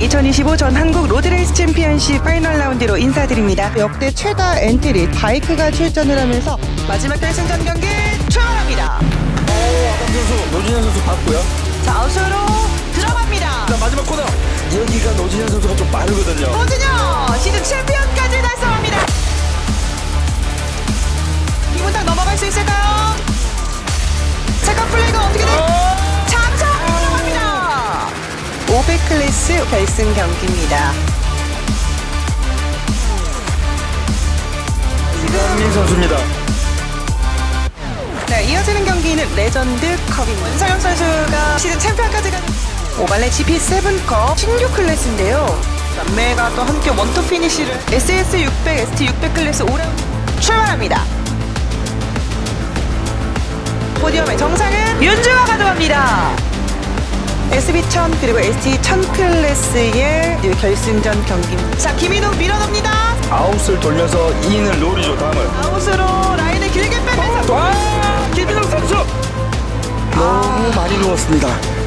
2025 전 한국 로드레이스 챔피언십 파이널 라운드로 인사드립니다. 역대 최다 엔트리 바이크가 출전을 하면서 마지막 결승전 경기 출발합니다. 아담 선수, 노진현 선수 봤고요. 자, 아웃으로 들어갑니다. 자, 마지막 코너. 여기가 노진현 선수가 좀 빠르거든요. 노준현 시즌 챔피언까지 달성합니다. 이분당 넘어갈 수 있을까요? 500 클래스 결승 경기입니다. 이강민 선수입니다. 네, 이어지는 경기는 레전드 컵입니다. 원상혁 선수가 시즌 챔피언까지 가는 오발레 GP7컵 신규 클래스인데요. 남매가 또 함께 원투 피니시를 SS600, ST600 클래스 5라운드 출발합니다. 포디엄의 정상은 윤주가 가져갑니다. SB1000 그리고 ST1000 클래스의 결승전 경기입니다. 자, 김인욱 밀어넣습니다. 아웃을 돌려서 인을 노리죠, 다음을. 아웃으로 라인을 길게 빼면서 와! 김민호 선수! 너무 많이 누웠습니다.